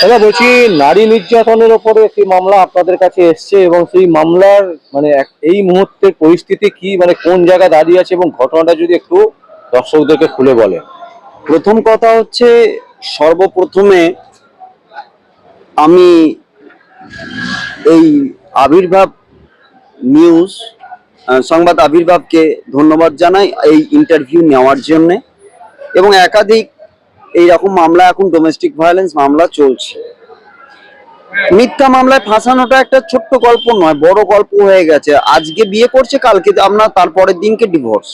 দাদা, বলছি নারী নির্যাতনের ওপরে একটি মামলা আপনাদের কাছে এসছে এবং সেই মামলার মানে এই মুহূর্তের পরিস্থিতি কি মানে কোন জায়গায় দাঁড়িয়ে আছে এবং ঘটনাটা যদি একটু দর্শকদেরকে খুলে বলেন প্রথম কথা হচ্ছে, সর্বপ্রথমে আমি এই আবির্ভাব নিউজ সংবাদ আবির্ভাবকে ধন্যবাদ জানাই এই ইন্টারভিউ নেওয়ার জন্যে এবং একাধিক এই রকম মামলা, এখন ডোমেস্টিক ভায়োলেন্স মামলা চলছে। মিথ্যা মামলায় ফাঁসানোটা একটা ছোট্ট গল্প নয়, বড় গল্প হয়ে গেছে। আজকে বিয়ে করছে, কালকে আপনার, তারপরের দিনকে ডিভোর্স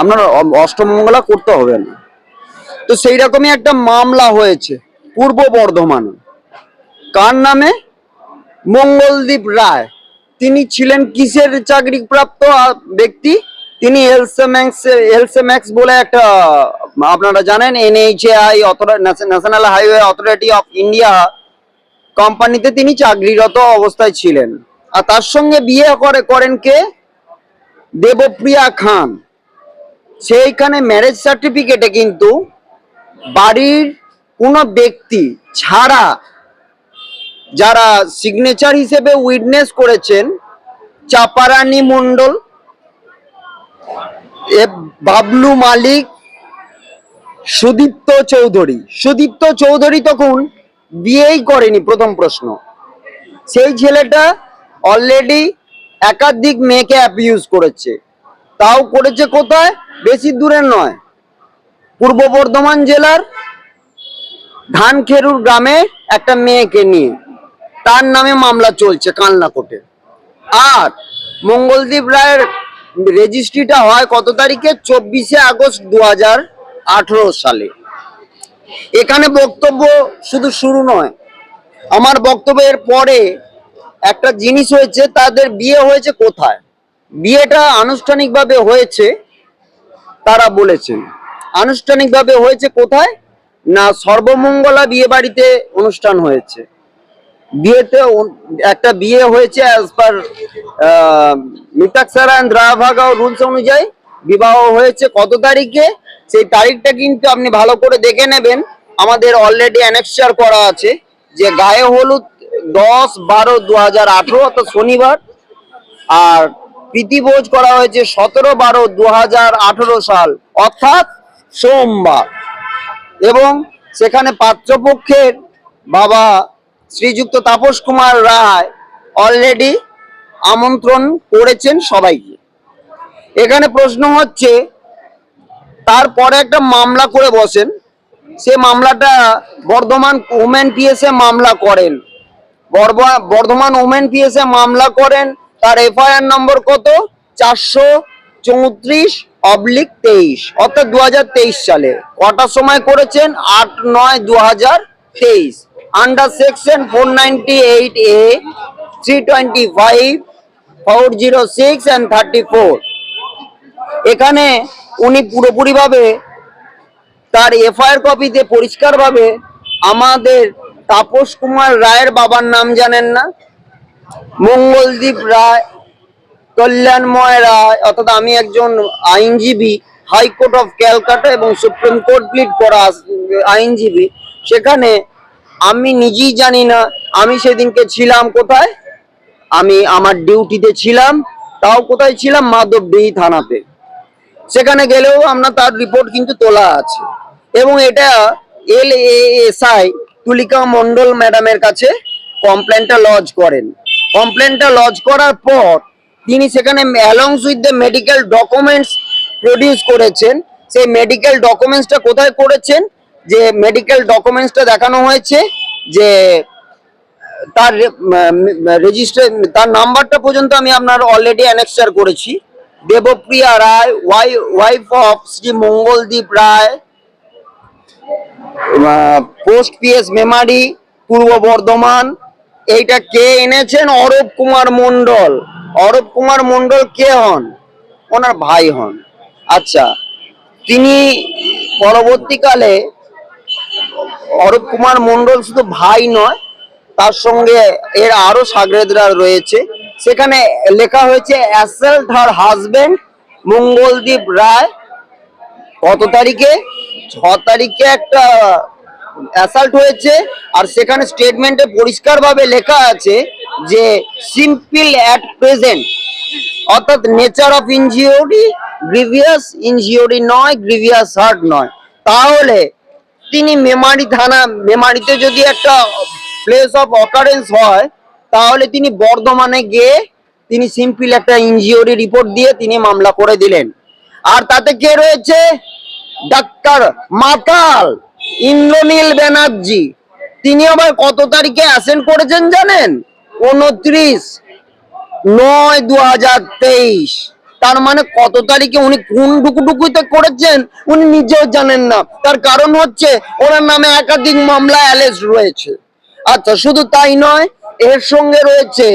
আপনার অষ্টমঙ্গলা করতে হবে না। তো সেই রকমই একটা মামলা হয়েছে, পূর্ব বর্ধমানে। কার নামে? মঙ্গলদীপ রায়। তিনি ছিলেন কিসের চাকরি প্রাপ্ত ব্যক্তি? তিনি এলসেম্যাক্স এলসেম্যাক্স বলে একটা আপনারা জানেন NHAI National Highway Authority of India কোম্পানিতে তিনি চাকরিরত অবস্থায় ছিলেন। আর তার সঙ্গে বিয়ে করে, করেন কে? দেবপ্রিয়া খান। সেইখানে ম্যারেজ সার্টিফিকেটে কিন্তু বাড়ির কোনো ব্যক্তি ছাড়া যারা সিগনেচার হিসেবে উইটনেস করেছেন, চাপারানি মণ্ডল বাবলু মালিক সুদীপ্ত চৌধুরী। সুদীপ্ত চৌধুরী তখন বিয়েই করেনি, প্রথম প্রশ্ন। সেই ছেলেটা অলরেডি একাধিক মেয়েকে অ্যাবিউজ করেছে। তাও করেছে কোথায়? বেশি দূরে নয়। পূর্ব বর্ধমান জেলার ধানখেরুর গ্রামে একটা মেয়েকে নিয়ে। তার নামে মামলা চলছে কালনা কোর্টে। আর মঙ্গলদীপ রায়ের রেজিস্ট্রিটা হয় কত তারিখে? চব্বিশে আগস্ট দু হাজার আঠেরো সালে। এখানে বক্তব্য শুধু শুরু নয়, আমার বক্তব্যের পরে একটা জিনিস হয়েছে, তাদের বিয়ে হয়েছে কোথায়? বিয়েটা আনুষ্ঠানিকভাবে হয়েছে, তারা বলেছেন। আনুষ্ঠানিকভাবে হয়েছে কোথায়? না, সর্বমঙ্গলা বিয়ে বাড়িতে অনুষ্ঠান হয়েছে। বিয়েতে একটা বিয়ে হয়েছে as per Mitakshara and Dayabhaga rules অনুযায়ী। বিবাহ হয়েছে কত তারিখে? সেই তারিখটা কিন্তু আপনি ভালো করে দেখে নেবেন। আমাদের অলরেডি অ্যানেক্সার করা আছে যে গায়ে হলুদ দশ বারো দু হাজার আঠেরো, অর্থাৎ শনিবার। আর প্রীতিভোজ করা হয়েছে সতেরো বারো দু হাজার আঠেরো সাল, অর্থাৎ সোমবার। এবং সেখানে পাত্রপক্ষের বাবা শ্রীযুক্ত তাপস কুমার রায় অলরেডি আমন্ত্রণ করেছেন সবাইকে। এখানে প্রশ্ন হচ্ছে তারপরে একটা মামলা করে বসেন। সে মামলাটা বর্ধমান ওমেন পিএসএ মামলা করেন। বর্ধমান ওমেন পিএসএ মামলা করেন, তার এফআইআর নম্বর কত? চারশো চৌত্রিশ অবলিক তেইশ। অর্থাৎ দু হাজার তেইশ সালে। কটার সময় করেছেন? আট নয় দু under section four ninety eight A three twenty five four zero six and thirty four এখানে উনি পুরোপুরিভাবে তার এফআইআর কপিতে পরিষ্কারভাবে আমাদের তাপস কুমার রায়ের বাবার নাম জানেন না, মঙ্গলদীপ রায়, কল্যাণময় রায়, অর্থাৎ আমি একজন আইনজীবী, হাইকোর্ট অফ ক্যালকাটা এবং সুপ্রিম কোর্ট প্লিট করা আইনজীবী। সেখানে আমি নিজেই জানি না, আমি সেদিনকে ছিলাম কোথায়? আমি আমার ডিউটিতে ছিলাম, তাও কোথায় ছিলাম? মাধবডিহি থানাতে। সেখানে গেলেও আমরা তার রিপোর্ট কিন্তু তোলা আছে। এবং এটা এল এএসআই তুলিকা মন্ডল ম্যাডামের কাছে কমপ্লেনটা লজ করেন। কমপ্লেনটা লজ করার পর তিনি সেখানে along with the medical documents produce করেছেন। সেই মেডিকেল ডকুমেন্টসটা কোথায় করেছেন? যে মেডিকেল ডকুমেন্টসটা দেখানো হয়েছে যে তার রেজিস্টার তার নাম্বারটা পর্যন্ত আমি আপনার অলরেডি অ্যানেক্সার করেছি। Debpriya Roy, Y, wife of Shri Mangaldeep Roy post PS Memari, Purba Bardhaman. এইটা কে এনেছেন? অরূপ কুমার মন্ডল অরূপ কুমার মণ্ডল কে হন? ওনার ভাই হন। আচ্ছা তিনি পরবর্তীকালে অরূপ কুমার মন্ডল শুধু ভাই নয়, তার সঙ্গে এর আরও সাগরেদরা রয়েছে। সেখানে লেখা হয়েছে, অ্যাসেল্ট হার হাজবেন্ড মঙ্গলদীপ রায়। কত তারিখে? ছ তারিখে একটা অ্যাসাল্ট হয়েছে, আর সেখানে স্টেটমেন্টে পরিষ্কারভাবে লেখা আছে যে, সিম্পল অ্যাট প্রেজেন্ট। অর্থাৎ nature of injury grievous, injury নয়, গ্রিভিয়াস হার্ট নয়। তাহলে তিনি মেমারি থানা, মেমারিতে যদি একটা প্লেস অফ অকারেন্স হয় তাহলে তিনি বর্ধমানে গিয়ে তিনি সিম্পল একটা ইনজিওরি রিপোর্ট দিয়ে তিনি মামলা করে দিলেন। আর তাতে কে রয়েছে? ডাক্তার মাতাল ইন্দ্রনীল ব্যানার্জি। তিনি আবার কত তারিখে অ্যাসেন্ট করেছেন জানেন? উনত্রিশ নয় দু হাজার তেইশ। তার মানে কত তারিখে উনি কোন ডুকুডুকুতে করেছেন উনি নিজেও জানেন না। তার কারণ হচ্ছে ওনার নামে একাধিক মামলা অ্যালেজ রয়েছে। আচ্ছা শুধু তাই নয় এর সঙ্গে রয়েছে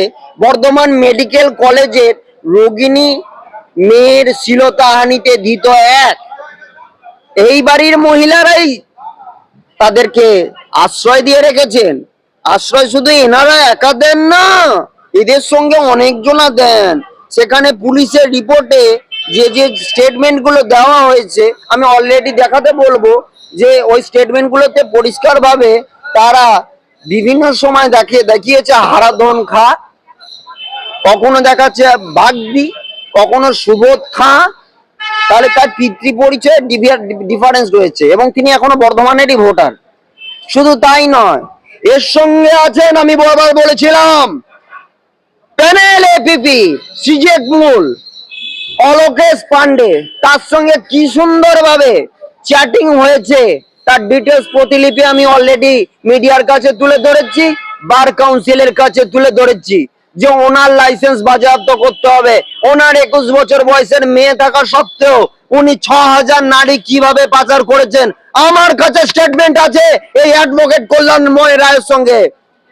বর্ধমান মেডিকেল কলেজের রোগিণী মেয়ের শিলতাহানিতে ধৃত এক। এই বাড়ির মহিলারাই তাদেরকে আশ্রয় দিয়ে রেখেছেন। আশ্রয় শুধু এনারা একা দেন না, এদের সঙ্গে অনেকজনা দেন। সেখানে পুলিশের রিপোর্টে যে যে স্টেটমেন্টগুলো দেওয়া হয়েছে, আমি অলরেডি দেখাতে বলব যে, ওই স্টেটমেন্ট গুলোতে পরিষ্কার ভাবে তারা বিভিন্ন সময় দেখিয়ে, দেখিয়েছে, হারাধন খা, কখনো দেখাচ্ছে বাগদি, কখনো সুবোধ খাঁ, তাহলে তার পিতৃ পরিচয়ে ডিফারেন্স রয়েছে এবং তিনি এখনও বর্ধমানেরই ভোটার। শুধু তাই নয়, এর সঙ্গে আছেন আমি বরাবর বলেছিলাম, প্যানেল এপিপি সিজেক মূল, অলোকেশ পান্ডে তার সঙ্গে কি সুন্দরভাবে চ্যাটিং হয়েছে তার ডিটেলস প্রতিলিপি আমি অলরেডি মিডিয়ার কাছে তুলে ধরেছি বার কাউন্সিলের কাছে তুলে ধরেছি। যে ওনার লাইসেন্স বাজেয়াপ্ত করতে হবে। ওনার একুশ বছর বয়সের মেয়ে থাকা সত্ত্বেও উনি ছ হাজার নারী কীভাবে পাচার করেছেন? আমার কাছে স্টেটমেন্ট আছে এই অ্যাডভোকেট কল্যাণময় রায়ের সঙ্গে।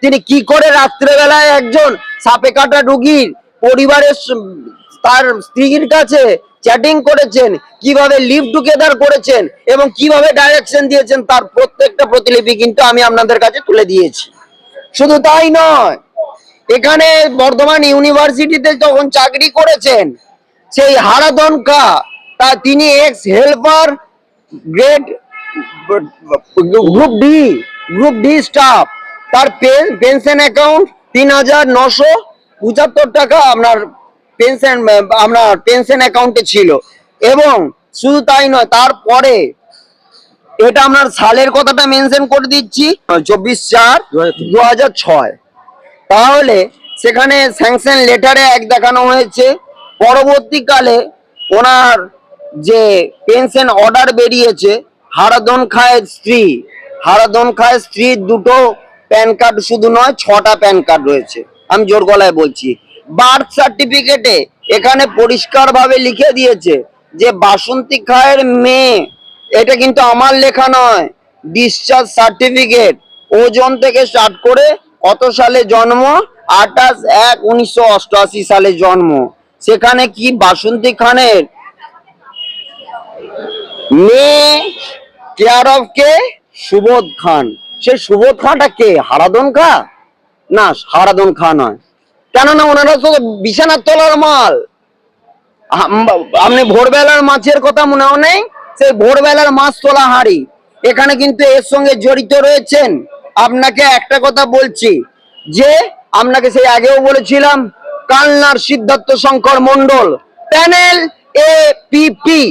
তিনি কি করে রাত্রেবেলায় একজন সাপে কাটা রুগীর পরিবারের তার স্ত্রীর কাছে চ্যাটিং করেছেন, কীভাবে লিভ টুগেদার করেছেন এবং কীভাবে ডাইরেকশন দিয়েছেন তার প্রত্যেকটা প্রতিলিপি কিন্তু আমি আপনাদের কাছে তুলে দিয়েছি। শুধু তাই নয়, এখানে বর্ধমান ইউনিভার্সিটিতে যখন চাকরি করেছেন, সেই হারাদনকা তা তিনি ex helper grade group D group D staff তার পেনশন অ্যাকাউন্ট তিন হাজার নশো পঁচাত্তর টাকা আপনার পেনশন আপনার পেনশন অ্যাকাউন্টে ছিল। এবং শুধু তাই নয়, তারপরে এটা আপনার সালের কথাটা মেনশন করে দিচ্ছি, চব্বিশ চার দু তাহলে সেখানে স্যাংশন লেটারে এক দেখানো হয়েছে, পরবর্তীকালে ওনার যে পেনশন অর্ডার বেরিয়েছে হারাদন খায়ের স্ত্রী। হারাদন খায়ের স্ত্রীর দুটো প্যান কার্ড শুধু নয়, ছটা প্যান কার্ড রয়েছে। আমি জোর গলায় বলছি। বার্থ সার্টিফিকেটে এখানে পরিষ্কারভাবে লিখে দিয়েছে যে বাসন্তী খায়ের মেয়ে। এটা কিন্তু আমার লেখা নয়। ডিসচার্জ সার্টিফিকেট ওজন থেকে স্টার্ট করে কত সালে জন্ম? আঠাশ এক উনিশশো সালে জন্ম। সেখানে কি বাসন্তী খানের মেয়ে কেয়ার অফ কে? সুবোধ খান। সে সুবোধ খানটা কে? হারাদন খা? না হারাদন খা নয়। কেননা ওনারা তো বিছানার তলার মাল। আপনি ভোরবেলার মাছের কথা মনেও নেই, সেই ভোরবেলার মাছ তোলা হাঁড়ি। এখানে কিন্তু এর সঙ্গে জড়িত রয়েছেন। আপনাকে একটা কথা বলছি, যে আপনাকে সেই আগেও বলেছিলাম, কালনার সিদ্ধার্থ শঙ্কর মন্ডল প্যানেল এ পিপি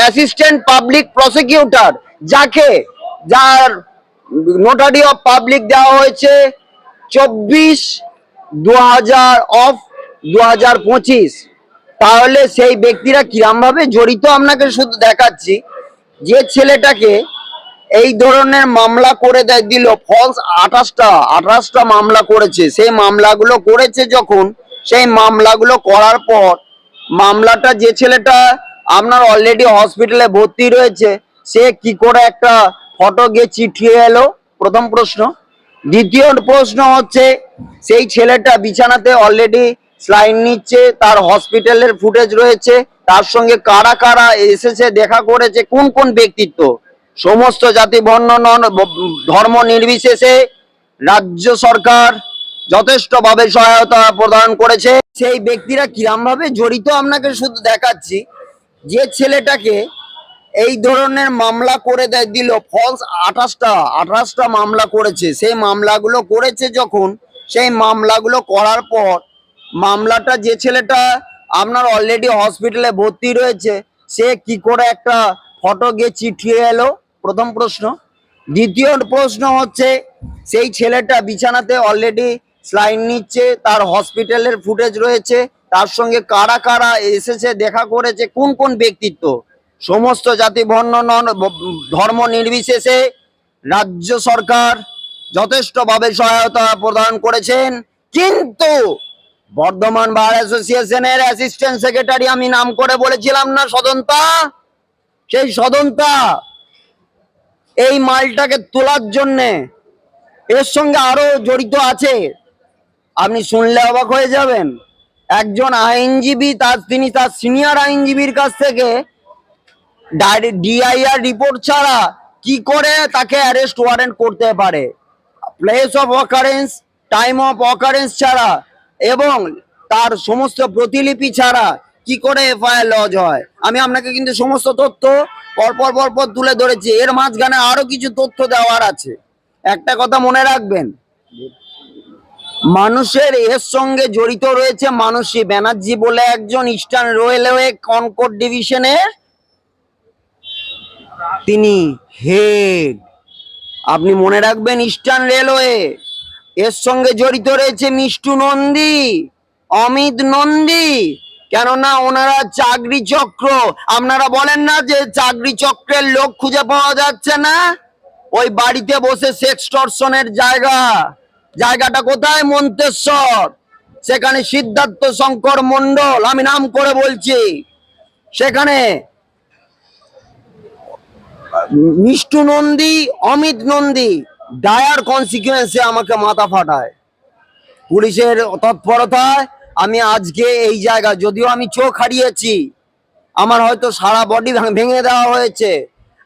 অ্যাসিস্ট্যান্ট পাবলিক প্রসিকিউটর যাকে, যার নোটারি অফ পাবলিক দেওয়া হয়েছে, চব্বিশ দু হাজার অফ দু হাজার পঁচিশ। তাহলে সেই ব্যক্তিরা কিরম ভাবে জড়িত? আপনাকে শুধু দেখাচ্ছি। যে ছেলেটাকে এই ধরনের মামলা করে দেয় দিল। ফলস আঠাশটা আঠাশটা মামলা করেছে। সেই মামলাগুলো করেছে যখন, সেই মামলাগুলো করার পর মামলাটা যে ছেলেটা আপনার অলরেডি হসপিটালে ভর্তি রয়েছে, সে কি করে একটা ফটো গিয়ে চিঠিয়ে এলো? প্রথম প্রশ্ন। দ্বিতীয় প্রশ্ন হচ্ছে, সেই ছেলেটা বিছানাতে অলরেডি স্লাইন নিচ্ছে, তার হসপিটালের ফুটেজ রয়েছে, তার সঙ্গে কারা কারা এসেছে, দেখা করেছে, কোন কোন ব্যক্তিত্ব? সমস্ত জাতি, বর্ণ, নন- ব- ধর্ম নির্বিশেষে রাজ্য সরকার যথেষ্টভাবে সহায়তা প্রদান করেছে। সেই ব্যক্তিরা কিরম ভাবে জড়িত, আপনাকে শুধু দেখাচ্ছি। যে ছেলেটাকে এই ধরনের মামলা করে দেয়, দিল। ফলস আঠাশটা আঠাশটা মামলা করেছে। সেই মামলাগুলো করেছে যখন, সেই মামলাগুলো করার পর, মামলাটা যে ছেলেটা আপনার অলরেডি হসপিটালে ভর্তি রয়েছে, সে কি করে একটা ফটো গিয়ে চিঠিয়ে এলো? প্রথম প্রশ্ন। দ্বিতীয় প্রশ্ন হচ্ছে, সেই ছেলেটা বিছানাতে অলরেডি স্লাইন নিচ্ছে, তার হসপিটালের ফুটেজ রয়েছে, তার সঙ্গে কারা কারা এসেছে, দেখা করেছে, কোন কোন ব্যক্তিত্ব? সমস্ত জাতি বর্ণ ধর্ম নির্বিশেষে রাজ্য সরকার যথেষ্টভাবে সহায়তা প্রদান করেছেন। কিন্তু বর্ধমান বার অ্যাসোসিয়েশনের অ্যাসিস্ট্যান্ট সেক্রেটারি আমি নাম করে বলেছিলাম না, সদন্তা। সেই সদন্তা এই মালটাকে তোলার জন্যে এর সঙ্গে আরও জড়িত আছে। আপনি শুনলে অবাক হয়ে যাবেন। একজন আইনজীবী, তার তিনি তার সিনিয়র আইনজীবীর কাছ থেকে ডিআইআর রিপোর্ট ছাড়া কি করে তাকে অ্যারেস্ট ওয়ারেন্ট করতে পারে? Place of occurrence time of occurrence ছাড়া এবং তার সমস্ত প্রতিলিপি ছাড়া কি করে এফআইআর লজ হয়? আমি আপনাকে কিন্তু সমস্ত তথ্য পরপর পরপর তুলে ধরেছি। এর মাঝখানে আরও কিছু তথ্য দেওয়ার আছে। একটা কথা মনে রাখবেন। মানুষের এর সঙ্গে জড়িত রয়েছে মানসী ব্যানার্জি বলে একজন ইস্টার্ন রেলওয়ে কনকট ডিভিশনের তিনি হেড। আপনি মনে রাখবেন ইস্টার্ন রেলওয়ে, এর সঙ্গে জড়িত রয়েছে মিষ্টু নন্দী, অমিত নন্দী। কেননা ওনারা চাকরি চক্র, আপনারা বলেন না যে চাকরি চক্রের লোক খুঁজে পাওয়া যাচ্ছে না? ওই বাড়িতে বসে সেক্সটর্শনের জায়গা। জায়গাটা কোথায়? মন্তেশ্বর। সেখানে সিদ্ধার্থ শঙ্কর মন্ডল আমি নাম করে বলছি। সেখানে মিষ্টু নন্দী অমিত নন্দী ডায়ার কনসিকুয়েন্সে আমাকে মাথা ফাটায়। পুলিশের তৎপরতায় আমি আজকে এই জায়গা যদিও আমি চোখ হারিয়েছি, আমার হয়তো সারা বডি ভেঙে দেওয়া হয়েছে।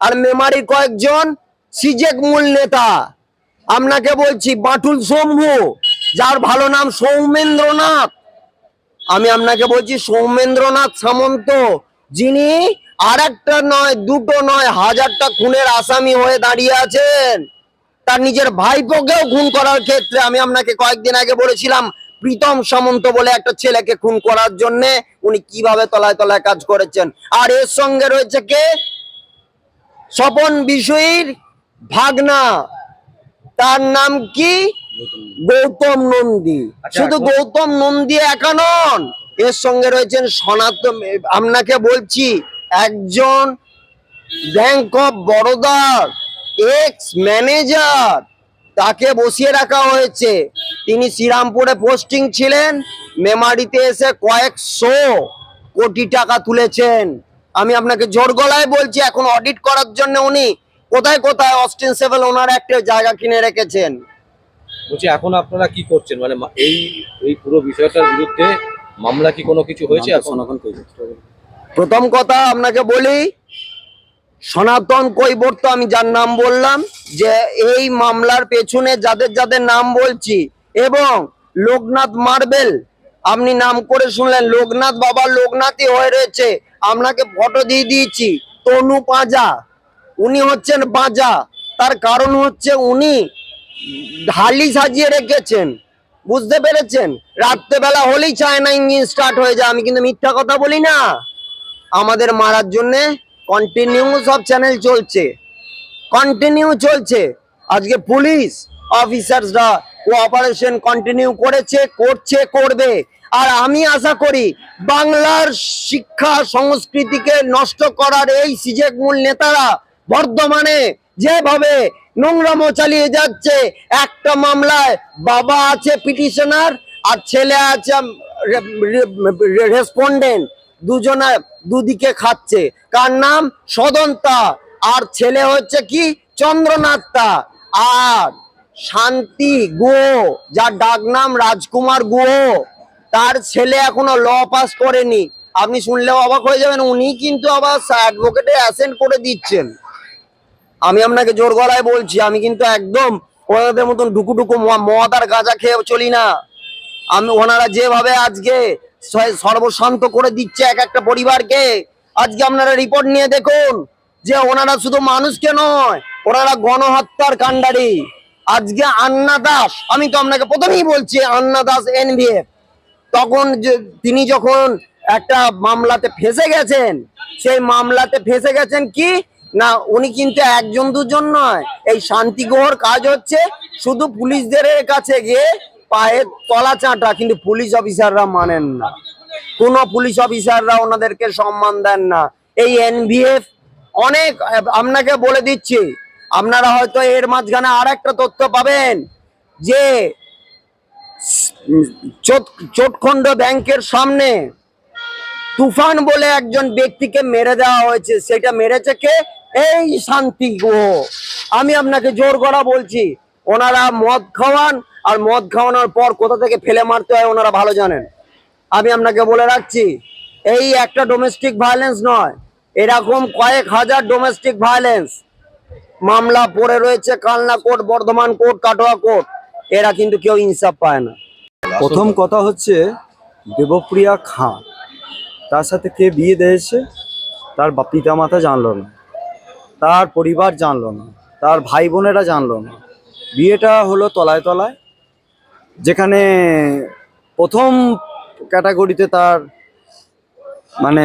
আর মেমারি কয়েকজন সিজেক মূল নেতা, আপনাকে বলছি, বাটুল শম্ভু যার ভালো নাম সৌমেন্দ্রনাথ। আমি আপনাকে বলছি, সৌমেন্দ্রনাথ সামন্ত, যিনি আর একটা নয় দুটো নয় হাজারটা খুনের আসামি হয়ে দাঁড়িয়ে আছেন। তার নিজের ভাইপোকেও খুন করার ক্ষেত্রে আমি আপনাকে কয়েকদিন আগে বলেছিলাম প্রীতম সামন্ত বলে একটা ছেলেকে খুন করার জন্য উনি কীভাবে তলায় তলায় কাজ করেছেন। আর এর সঙ্গে রয়েছে কে? স্বপন বিষয়ীর ভাগনা। তার নাম কি? গৌতম নন্দী। আচ্ছা, শুধু গৌতম নন্দী একা নন এর সঙ্গে রয়েছেন সনাতন আপনাকে বলছি একজন ব্যাংক অফ বরোদার এক্স ম্যানেজার তাকে বসিয়ে রাখা হয়েছে। তিনি শ্রীরামপুরে পোস্টিং ছিলেন মেমারিতে এসে কয়েকশো কোটি টাকা তুলেছেন। আমি আপনাকে জোর গলায় বলছি এখন অডিট করার জন্য উনি কোথায় কোথায় অস্টিন সেভেল ওনার একটা জায়গা কিনে রেখেছেন? বলছি এখন আপনারা কি করছেন? মানে এই এই পুরো বিষয়টার বিরুদ্ধে মামলা কি কোনো কিছু হয়েছে এখন? প্রথম কথা আপনাকে বলি, সনাতন কৈবর্ত আমি যার নাম বললাম, যে এই মামলার পেছনে যাদের যাদের নাম বলছি, এবং লোকনাথ মার্বেল, আপনি নাম করে শুনলেন, লোকনাথ বাবা লোকনাথই হয়ে রয়েছে, আপনাকে ফটো দিয়ে দিয়েছি, তনু পাঁজা, উনি হচ্ছেন পাঁজা, তার কারণ হচ্ছে উনি ঢালি সাজিয়ে রেখেছেন, বুঝতে পেরেছেন? রাত্রেবেলা হলেই চায়না ইঞ্জিন স্টার্ট হয়ে যায়, আমি কিন্তু মিথ্যা কথা বলি না। আমাদের মারার জন্য কন্টিনিউ সব চ্যানেল চলছে কন্টিনিউ চলছে আজকে পুলিশ অফিসার্সরা কোঅপারেশন কন্টিনিউ করেছে করছে করবে আর আমি আশা করি বাংলার শিক্ষা সংস্কৃতিকে নষ্ট করার এই সিজেক মূল নেতারা বর্ধমানে যেভাবে নোংরামো চালিয়ে যাচ্ছে একটা মামলায় বাবা আছে পিটিশনার আর ছেলে আছে রেসপন্ডেন্ট দুজনে দুদিকে খাচ্ছে। কার নাম? সদন্তা। আর ছেলে হচ্ছে কি? চন্দ্রনাথটা। আর শান্তি গুহ, যার ডাক নাম রাজকুমার গুহ, তার ছেলে এখনও ল পাস করেনি। আপনি শুনলেও অবাক হয়ে যাবেন, উনি কিন্তু আবার অ্যাডভোকেটে অ্যাসেন্ট করে দিচ্ছেন। আমি আপনাকে জোর গলায় বলছি, আমি কিন্তু একদম ওনাদের মতন ডুকু ডুকু ম- মদ আর গাঁজা খেয়ে চলি না। আমি, ওনারা যেভাবে আজকে সর্বশান্ত করে দিচ্ছে এক একটা পরিবারকে। আজকে আপনারা রিপোর্ট নিয়ে দেখুন যে ওনারা শুধু মানুষকে নয়, ওনারা গণহত্যার কাণ্ডারি। আজকে আন্না দাস, আমি তো আপনাকে প্রথমেই বলছি, আন্না দাস এনভিএফ। তখন তিনি যখন একটা মামলাতে ফেসে গেছেন, সেই মামলাতে ফেসে গেছেন কি? না, উনি কিন্তু একজন দুজন নয়, এই শান্তিগ্রহর কাজ হচ্ছে শুধু পুলিশদের কাছে গিয়ে পায়ের তলা চাঁটা, কিন্তু পুলিশ অফিসাররা মানেন না। কোনো পুলিশ অফিসাররা ওনাদেরকে সম্মান দেন না। এই এনভিএফ অনেক, আপনাকে বলে দিচ্ছি, আপনারা হয়তো এর মাঝখানে আর একটা তথ্য পাবেন, যে চোট- চোটখণ্ড ব্যাংকের সামনে তুফান বলে একজন ব্যক্তিকে মেরে দেওয়া হয়েছে। সেটা মেরেছে কে? এই শান্তি গুহ। আমি আপনাকে জোর করা বলছি, ওনারা মদ খাওয়ান আর মদ খাওয়ানোর পর কোথা থেকে ফেলে মারতে হয় ওনারা ভালো জানেন। আমি আপনাকে বলে রাখছি, এই একটা ডোমেস্টিক ভায়োলেন্স নয়, এরকম কয়েক হাজার ডোমেস্টিক ভায়োলেন্স মামলা পড়ে রয়েছে Kalna court, Bardhaman court, Katwa court, এরা কিন্তু কেউ ইনসাফ পায় না। প্রথম কথা হচ্ছে দেবপ্রিয়া খাঁ, তার সাথে কে বিয়ে দিয়েছে? তার বা- পিতামাতা জানলো না, তার পরিবার জানলো না, তার ভাই বোনেরা জানলো না। বিয়েটা হলো তলায় তলায় যেখানে প্রথম ক্যাটাগরিতে তার মানে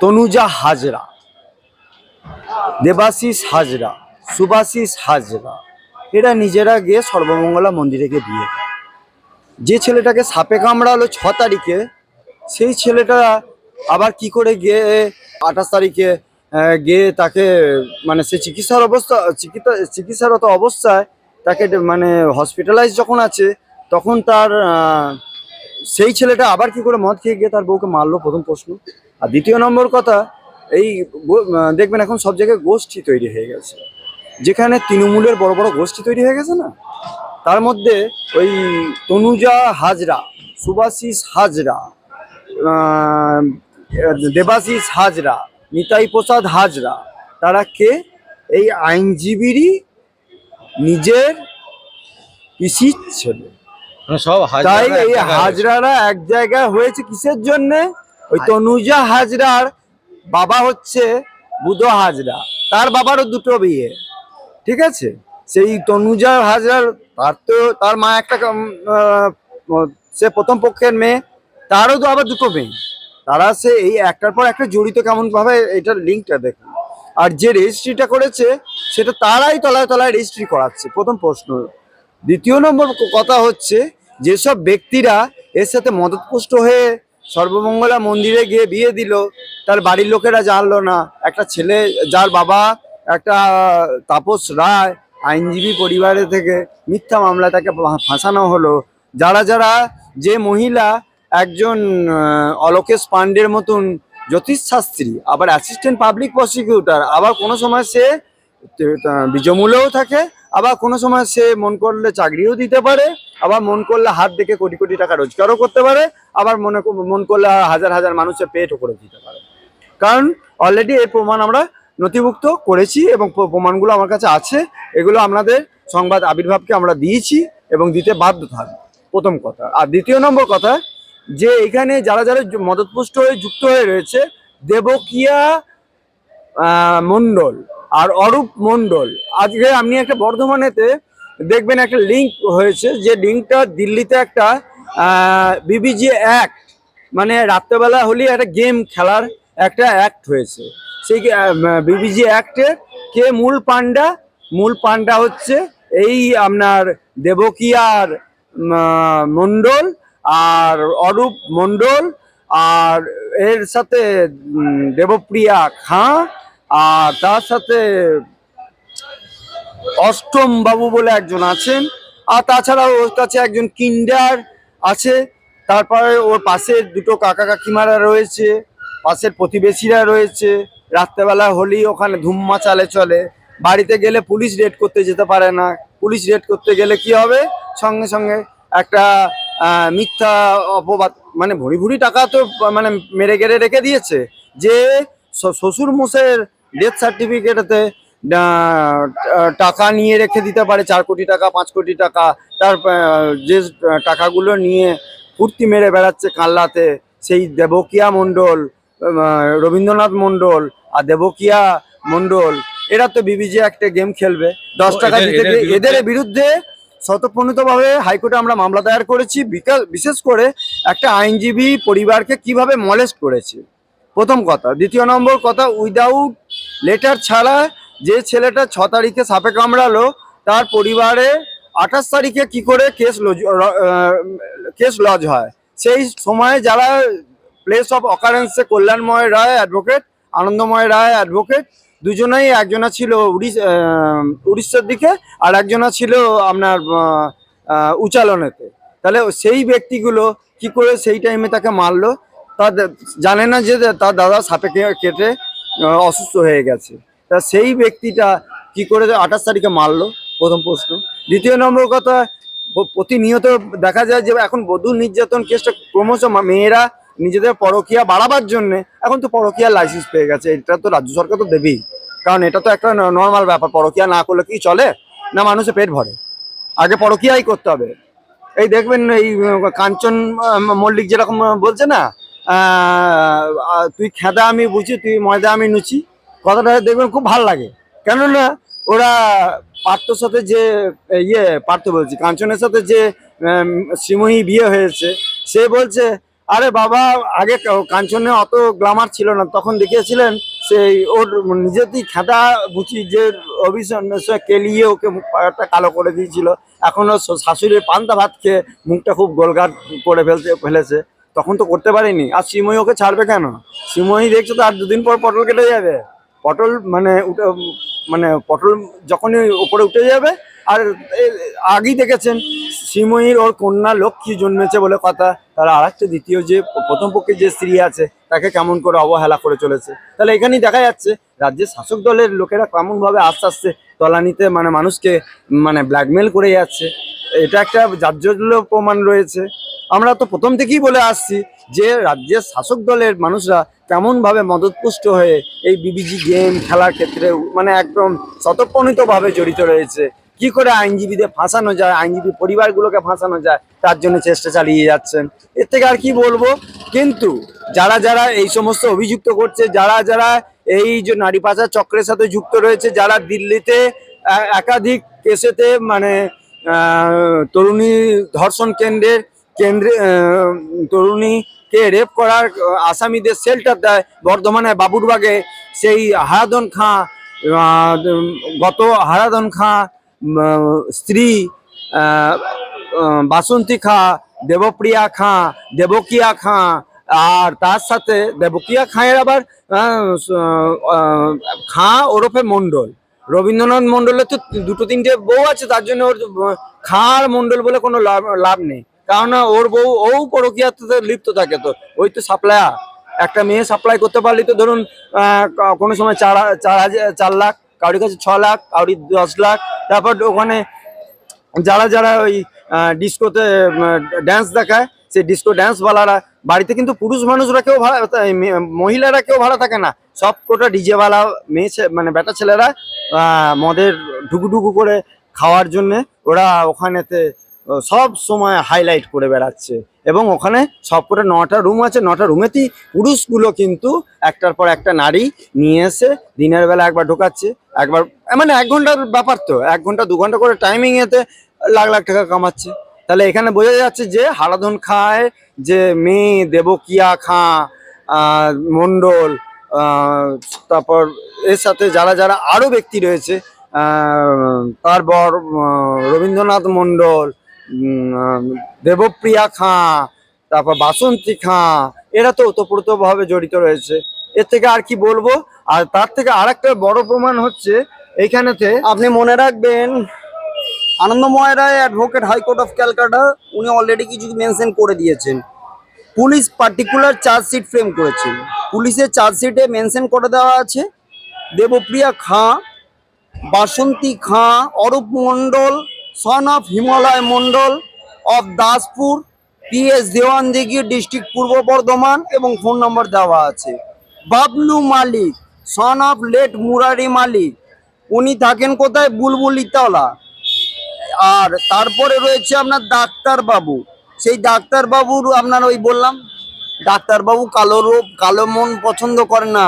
তনুজা হাজরা, দেবাশিস হাজরা সুভাশিস হাজরা, এরা নিজেরা গিয়ে সর্বমঙ্গলা মন্দিরে গিয়ে বিয়ে যে ছেলেটাকে সাপে কামড়ালো ছ তারিখে, সেই ছেলেটা আবার কি করে গিয়ে আঠাশ তারিখে গিয়ে তাকে মানে সে চিকিৎসার অবস্থা, চিকিৎসা, চিকিৎসারত অবস্থায় তাকে মানে হসপিটালাইজ যখন আছে তখন তার সেই ছেলেটা আবার কি করে মদ খেয়ে গিয়ে তার বউকে মারলো প্রথম প্রশ্ন। আর দ্বিতীয় নম্বর কথা, এই দেখবেন এখন সব জায়গায় গোষ্ঠী তৈরি হয়ে গেছে। যেখানে তৃণমূলের বড় বড় গোষ্ঠী তৈরি হয়ে গেছে না? তার মধ্যে ওই তনুজা হাজরা, সুভাশিস হাজরা দেবাশিস হাজরা, নিতাই প্রসাদ হাজরা, তারা কে? এই আইনজীবীরই নিজের পিসির ছেলে। সব তাই এই হাজরারা এক জায়গায় হয়েছে কিসের জন্য? ওই তনুজা হাজরার বাবা হচ্ছে বুধ হাজরা। তার বাবারও দুটো বিয়ে। ঠিক আছে? সেই তনুজা হাজরার তার তো তার মা একটা সে প্রথম পক্ষের মেয়ে। তারও তো আবার দুটো মেয়ে। তারা সে এই একটার পর একটা জড়িত কেমন ভাবে এটার লিঙ্কটা দেখুন। আর যে রেজিস্ট্রিটা করেছে সেটা তারাই তলায় তলায় রেজিস্ট্রি করাচ্ছে। প্রথম প্রশ্ন। দ্বিতীয় নম্বর কথা হচ্ছে যেসব ব্যক্তিরা এর সাথে মদতপুষ্ট হয়ে সর্বমঙ্গলা মন্দিরে গিয়ে বিয়ে দিল, তার বাড়ির লোকেরা জানলো না, একটা ছেলে, যার বাবা একটা, তাপস রায়, আইনজীবী পরিবারের থেকে মিথ্যা মামলা তাকে ফাঁসানো হলো। যারা যারা যে মহিলা একজন অলোকেশ পান্ডের মতন জ্যোতিষ শাস্ত্রী, আবার অ্যাসিস্ট্যান্ট পাবলিক প্রসিকিউটর আবার কোনো সময় সে বিজমূলেও থাকে আবার কোনো সময় সে মন করলে চাকরিও দিতে পারে, আবার মন করলে হাত দেখে কোটি কোটি টাকা রোজগারও করতে পারে, আবার মনে মন করলে হাজার হাজার মানুষের পেটও করে দিতে পারে। কারণ অলরেডি এর প্রমাণ আমরা নথিভুক্ত করেছি এবং প্রমাণগুলো আমার কাছে আছে, এগুলো আমাদের সংবাদ আবির্ভাবকে আমরা দিয়েছি এবং দিতে বাধ্য থাকব। প্রথম কথা। আর দ্বিতীয় নম্বর কথা, যে এখানে যারা যারা মদতপুষ্ট হয়ে যুক্ত হয়ে রয়েছে, দেবকিয়া মণ্ডল আর অরূপ মণ্ডল। আজকে আপনি একটা বর্ধমানেতে দেখবেন একটা লিঙ্ক হয়েছে যে লিঙ্কটা দিল্লিতে একটা বিবিজি অ্যাক্ট মানে রাত্রেবেলা হলে একটা গেম খেলার একটা অ্যাক্ট হয়েছে। সেই বিবিজি অ্যাক্টের কে মূল পান্ডা মূল পান্ডা হচ্ছে এই আপনার দেবকিয়ার মণ্ডল আর অরূপ মণ্ডল আর এর সাথে দেবপ্রিয়া খাঁ আর তার সাথে অষ্টম বাবু বলে একজন আছেন, আর তাছাড়াও ওর কাছে একজন কিন্ডার আছে, তারপরে ওর পাশে দুটো কাকা কাকিমারা রয়েছে, পাশের প্রতিবেশীরা রয়েছে, রাত্রেবেলা হলেই ওখানে ধুম চালে চলে বাড়িতে গেলে পুলিশ রেড করতে যেতে পারে না, পুলিশ রেড করতে গেলে কি হবে? সঙ্গে সঙ্গে একটা মিথ্যা অপবাদ মানে ভুড়ি ভুড়ি টাকা তো মানে মেরে গেড়ে রেখে দিয়েছে, যে শ্বশুর মশাইয়ের ডেথ সার্টিফিকেটেতে টাকা নিয়ে রেখে দিতে পারে চার কোটি টাকা পাঁচ কোটি টাকা। তার যে টাকাগুলো নিয়ে ফুর্তি মেরে বেড়াচ্ছে কাল্লাতে সেই দেবকিয়া মণ্ডল রবীন্দ্রনাথ মণ্ডল আর দেবকিয়া মন্ডল এরা তো বিবিজি একটা গেম খেলবে। দশ টাকা দিতে এদের বিরুদ্ধে- স্বতঃপ্রণীতভাবে হাইকোর্টে আমরা মামলা দায়ের করেছি বিশেষ করে একটা আইনজীবী পরিবারকে কীভাবে মলেস্ট করেছে। প্রথম কথা। দ্বিতীয় নম্বর কথা উইদাউট লেটার ছাড়া যে ছেলেটা ছ তারিখে সাপে কামড়ালো, তার পরিবারে আঠাশ তারিখে কি করে কেস লজ কেস লজ হয়? সেই সময় যারা প্লেস অফ অকারেন্সে কল্যাণময় রায় অ্যাডভোকেট আনন্দময় রায় অ্যাডভোকেট দুজনেই একজনা ছিল উড়িষ্যা উড়িষ্যার দিকে আর একজনা ছিল আপনার উচালনেতে। তাহলে সেই ব্যক্তিগুলো কি করে সেই টাইমে তাকে মারলো? তার জানে না যে তার দাদা সাপে কেটে অসুস্থ হয়ে গেছে। তা সেই ব্যক্তিটা কি করে আঠাশ তারিখে মারলো? প্রথম প্রশ্ন। দ্বিতীয় নম্বর কথা প্রতিনিয়ত দেখা যায় যে এখন বধূ নির্যাতন কেসটা ক্রমশ মেয়েরা নিজেদের পরকিয়া বাড়াবার জন্য এখন তো পরকিয়ার লাইসেন্স পেয়ে গেছে। এটা তো রাজ্য সরকার তো দেবেই। কারণ এটা তো একটা নর্মাল ব্যাপার। পরকিয়া না করলে কি চলে? না মানুষের পেট ভরে। আগে পরকিয়াই করতে হবে। এই দেখবেন এই কাঞ্চন মল্লিক যেরকম বলছে না তুই খেদা আমি বুঝি, তুই ময়দা আমি নুচি। কথাটা দেখবেন খুব ভালো লাগে। কেননা, ওরা পার্থর সাথে যে ইয়ে পার্থ বলছি, কাঞ্চনের সাথে যে শ্রীময়ী বিয়ে হয়েছে, সে বলছে, আরে বাবা, আগে কাঞ্চনে অত গ্লামার ছিল না। তখন দেখিয়েছিলেন, সেই ওর নিজেতেই খেদা বুঝি যে অভিষেক কেলিয়ে ওকে পাটা কালো করে দিয়েছিল। এখন ওর শাশুড়ির পান্তা ভাত খেয়ে মুখটা খুব গোলগাট করে ফেলতে, ফেলেছে। তখন তো করতে পারিনি। আর সিমই ওকে ছাড়বে কেন? সিমই দেখছ তো, আর দুদিন পর পটল কেটে যাবে। পটল মানে মানে পটল যখনই উপরে উঠে যাবে, আর আগেই দেখেছেন শ্রীময়ীর ওর কন্যা লক্ষ্মী জন্মেছে বলে কথা। তার আর একটা দ্বিতীয় যে, প্রথম পক্ষে যে স্ত্রী আছে, তাকে কেমন করে অবহেলা করে চলেছে। তাহলে এখানেই দেখা যাচ্ছে, রাজ্যের শাসক দলের লোকেরা কেমনভাবে আস্তে আস্তে তলানিতে মানে মানুষকে মানে ব্ল্যাকমেল করে যাচ্ছে। এটা একটা জাজ্জল্য প্রমাণ রয়েছে। আমরা তো প্রথম থেকেই বলে আসছি যে রাজ্যের শাসক দলের মানুষরা কেমনভাবে মদতপুষ্ট হয়ে এই বিবিজি গেম খেলার ক্ষেত্রে মানে একদম স্বতঃপ্রণীতভাবে জড়িত রয়েছে। কি করে আইনজীবীদের ফাঁসানো যায়, আইনজীবী পরিবারগুলোকে ফাঁসানো যায়, তার জন্য চেষ্টা চালিয়ে যাচ্ছেন। এর থেকে আর কি বলব? কিন্তু যারা যারা এই সমস্ত অভিযুক্ত করছে, যারা যারা এই যে নারী পাচার চক্রের সাথে যুক্ত রয়েছে, যারা দিল্লিতে একাধিক কেসেতে মানে তরুণী ধর্ষণ কেন্দ্রের কেন্দ্রে তরুণীকে রেপ করার আসামিদের শেল্টার দেয় বর্ধমানে বাবুরবাগে। সেই হারাদন খাঁ গত হারাধন খাঁ স্ত্রী বাসন্তী খাঁ, দেবপ্রিয়া খাঁ, দেবকিয়া খাঁ, আর তার সাথে দেবকিয়া খাঁয়ের আবার খাঁ ওরফে মণ্ডল। রবীন্দ্রনাথ মণ্ডলের তো দুটো তিনটে বউ আছে, তার জন্য ওর খাঁ মণ্ডল বলে কোনো লাভ লাভ নেই। কারণ ওর বউ, ও পরকিয়াতে লিপ্ত থাকে তো। ওই তো সাপ্লায়ার একটা মেয়ে সাপ্লাই করতে পারলে তো ধরুন কোনো সময় চার চার হাজার চার লাখ, কারোর কাছে ছ লাখ কারোর দশ লাখ। তারপর ওখানে যারা যারা ওই ডিস্কোতে ড্যান্স দেখায়, সেই ডিস্কো ড্যান্সওয়ালারা বাড়িতে কিন্তু পুরুষ মানুষরা কেউ ভাড়া মহিলারা কেউ ভাড়া থাকে না। সব কোটা ডিজেওয়ালা মেয়ে মানে বেটা ছেলেরা মদের ঢুকুঢুকু করে খাওয়ার জন্যে ওরা ওখানেতে সব সময় হাইলাইট করে বেড়াচ্ছে। এবং ওখানে সব করে নটা রুম আছে, নটা রুমেতেই পুরুষগুলো কিন্তু একটার পর একটা নারী নিয়ে এসে দিনের বেলা একবার ঢোকাচ্ছে, একবার মানে এক ঘণ্টার ব্যাপার তো, এক ঘণ্টা, দু ঘণ্টা করে টাইমিং এতে লাখ লাখ টাকা কামাচ্ছে। তাহলে এখানে বোঝা যাচ্ছে যে হারাধন খায়, যে মেয়ে দেবকিয়া খাঁ মণ্ডল তারপর এর সাথে যারা যারা আরও ব্যক্তি রয়েছে তারপর রবীন্দ্রনাথ মণ্ডল দেবপ্রিয়া খাঁ, তারপর বাসন্তী খাঁ, এরা তো ওতপ্রোত ভাবে জড়িত রয়েছে। এর থেকে আর কি বলব? আর তার থেকে আর একটা বড় প্রমাণ হচ্ছে, এইখানেতে আপনি মনে রাখবেন, Anandamoy Roy advocate high court of Calcutta উনি অলরেডি কিছু মেনশন করে দিয়েছেন। পুলিশ পার্টিকুলার চার্জশিট ফ্রেম করেছেন। পুলিশের চার্জশিটে মেনশন করে দেওয়া আছে, Debpriya Khan, Basanti Khan, Arup Mondal son of Himalay Mondal of Daspur PS Dewandighi district Purba Bardhaman এবং ফোন নম্বর দেওয়া আছে। Bablu Malik son of late Murari Malik উনি থাকেন কোথায়? বুলবুলিতলা। আর তারপরে রয়েছে আপনার ডাক্তার বাবু। সেই ডাক্তার বাবুর আপনার ওই বললাম, ডাক্তার বাবু কালো রূপ, কালো মন পছন্দ করে না।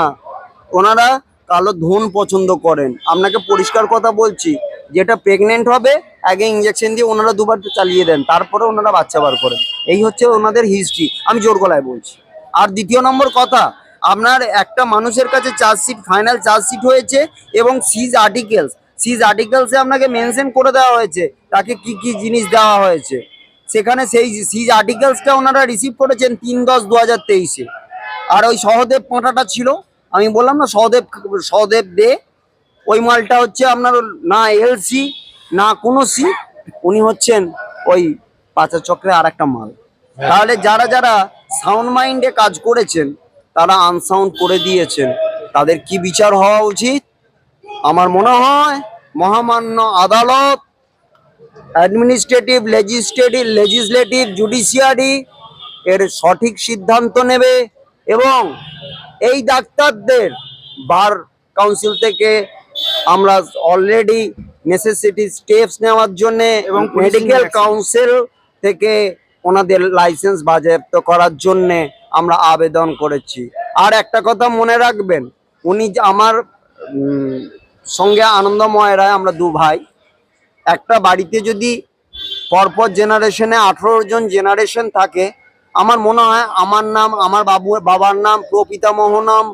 ওনারা কালো ধন পছন্দ করেন। আপনাকে পরিষ্কার কথা বলছি, যেটা প্রেগনেন্ট হবে আগে ইঞ্জেকশন দিয়ে ওনারা দুবার চালিয়ে দেন, তারপরে ওনারা বাচ্চা বার করেন। এই হচ্ছে ওনাদের হিস্ট্রি আমি জোর গলায় বলছি। আর দ্বিতীয় নম্বর কথা, আপনার একটা মানুষের কাছে চার্জশিট ফাইনাল চার্জশিট হয়েছে এবং সিজ আর্টিকেলস সিজ আর্টিকেলসে আপনাকে মেনশন করে দেওয়া হয়েছে, তাকে কি কি জিনিস দেওয়া হয়েছে। সেখানে সেই সিজ আর্টিকেলসটা ওনারা রিসিভ করেছেন তিন দশ দু হাজার তেইশে। আর ওই সহদেব পাঁটাটা ছিল, আমি বললাম না, সহদেব সহদেব দে, ওই মালটা হচ্ছে আপনার না এলসি না কোনো সি উনি হচ্ছেন ওই পাচার চক্রে আর একটা মাল তাহলে যারা যারা সাউন্ড মাইন্ডে কাজ করেছেন তারা আনসাউন্ড করে দিয়েছেন। তাদের কি বিচার হওয়া উচিত? আমার মনে হয় মহামান্য আদালত অ্যাডমিনিস্ট্রেটিভ লেজিসলেটিভ লেজিসলেটিভ জুডিশিয়ারি এর সঠিক সিদ্ধান্ত নেবে এবং এই ডাক্তারদের বার কাউন্সিল থেকে আমরা অলরেডি নেসেসিটি স্টেপস নেওয়ার জন্য এবং মেডিকেল কাউন্সিল থেকে ওনাদের লাইসেন্স বাজেয়াপ্ত করার জন্যে আমরা আবেদন করেছি। আর একটা কথা মনে রাখবেন উনি আমার সঙ্গে আনন্দময় রায় আমরা দু ভাই। একটা বাড়িতে যদি পরপর জেনারেশনে আঠারো জন জেনারেশন থাকে আমার মনে হয় আমার নাম আমার বাবু বাবার নাম প্রপিতামহ নাম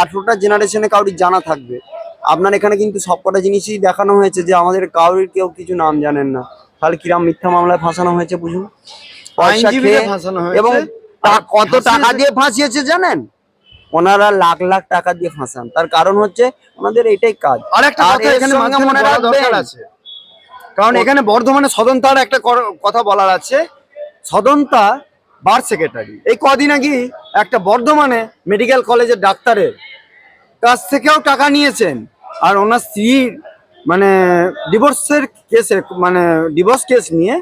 আঠেরোটা জেনারেশনে কাউরি জানা থাকবে। আপনার এখানে কিন্তু সবকটা জিনিসই দেখানো হয়েছে যে আমাদের কাউরির কেউ কিছু নাম জানেন না। তাহলে কিরাম মিথ্যা মামলায় ফাঁসানো হয়েছে বুঝুন? পয়সা খেয়ে। এবং তা- কত টাকা দিয়ে ফাঁসিয়েছে জানেন? ওনারা লাখ লাখ টাকা দিয়ে ফাঁসান। তার কারণ হচ্ছে ওনাদের এটাই কাজ। আর একটা কথা এখানে মনে দরকার আছে। কারণ এখানে বর্ধমানে সদন্তার একটা কথা বলার আছে। সদন্তা বার সেক্রেটারি। এই কদিন আগে একটা বর্ধমানে মেডিকেল কলেজের ডাক্তারের কাছ থেকেও টাকা নিয়েছেন। আর ওনার স্ত্রীর মানে ডিভোর্সের কেসে মানে ডিভোর্স কেস নিয়ে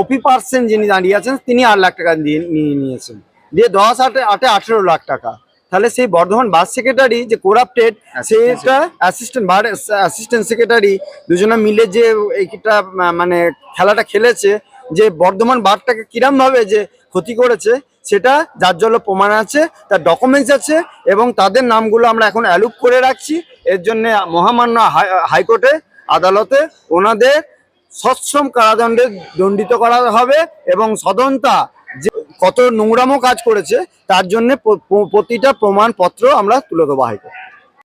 ওপি পার্সেন্ট যিনি দাঁড়িয়ে আছেন তিনি আট লাখ টাকা দিয়ে নিয়ে নিয়েছেন। দিয়ে দশ আটে আটে আঠেরো লাখ টাকা। তাহলে সেই বর্ধমান বাস সেক্রেটারি যে কোরাপ্টেড সেটা অ্যাসিস্ট্যান্ট বার অ্যাসিস্ট্যান্ট সেক্রেটারি দুজনে মিলে যে এইটা মানে খেলাটা খেলেছে যে বর্ধমান বারটাকে কিরম ভাবে যে ক্ষতি করেছে সেটা যার জন্য প্রমাণ আছে তার ডকুমেন্টস আছে এবং তাদের নামগুলো আমরা এখন অ্যালুপ করে রাখছি। এর জন্য মহামান্য হাই- হাইকোর্টে, আদালতে ওনাদের সশ্রম কারাদণ্ডে দণ্ডিত করা হবে এবং সদনতা যে কত নোংরামো কাজ করেছে, তার জন্য প্র- প্র- প্রতিটা প্রমাণপত্র আমরা তুলে দেবো হাইকোর্ট।